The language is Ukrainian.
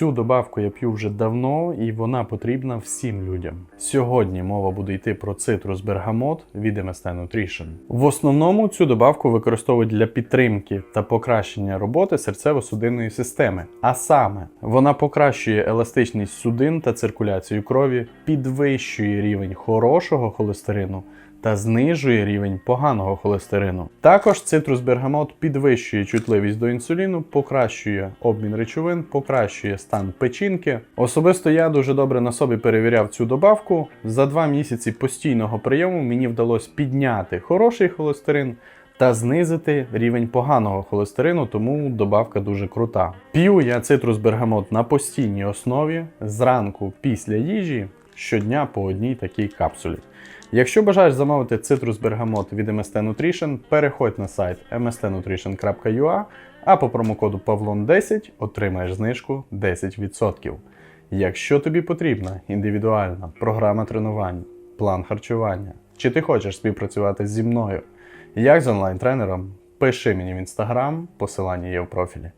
Цю добавку я п'ю вже давно і вона потрібна всім людям. Сьогодні мова буде йти про цитрус бергамот від MST Nutrition. В основному цю добавку використовують для підтримки та покращення роботи серцево-судинної системи. А саме, вона покращує еластичність судин та циркуляцію крові, підвищує рівень хорошого холестерину та знижує рівень поганого холестерину. Також цитрус бергамот підвищує чутливість до інсуліну, покращує обмін речовин, покращує стан печінки. Особисто я дуже добре на собі перевіряв цю добавку. За два місяці постійного прийому мені вдалося підняти хороший холестерин. Та знизити рівень поганого холестерину, тому добавка дуже крута. П'ю я цитрус бергамот на постійній основі зранку після їжі щодня по одній такій капсулі. Якщо бажаєш замовити цитрус бергамот від MST Nutrition, переходь на сайт mstnutrition.ua, а по промокоду Pavlon10 отримаєш знижку 10%. Якщо тобі потрібна індивідуальна програма тренувань, план харчування, чи ти хочеш співпрацювати зі мною, як з онлайн-тренером, пиши мені в інстаграм, посилання є в профілі.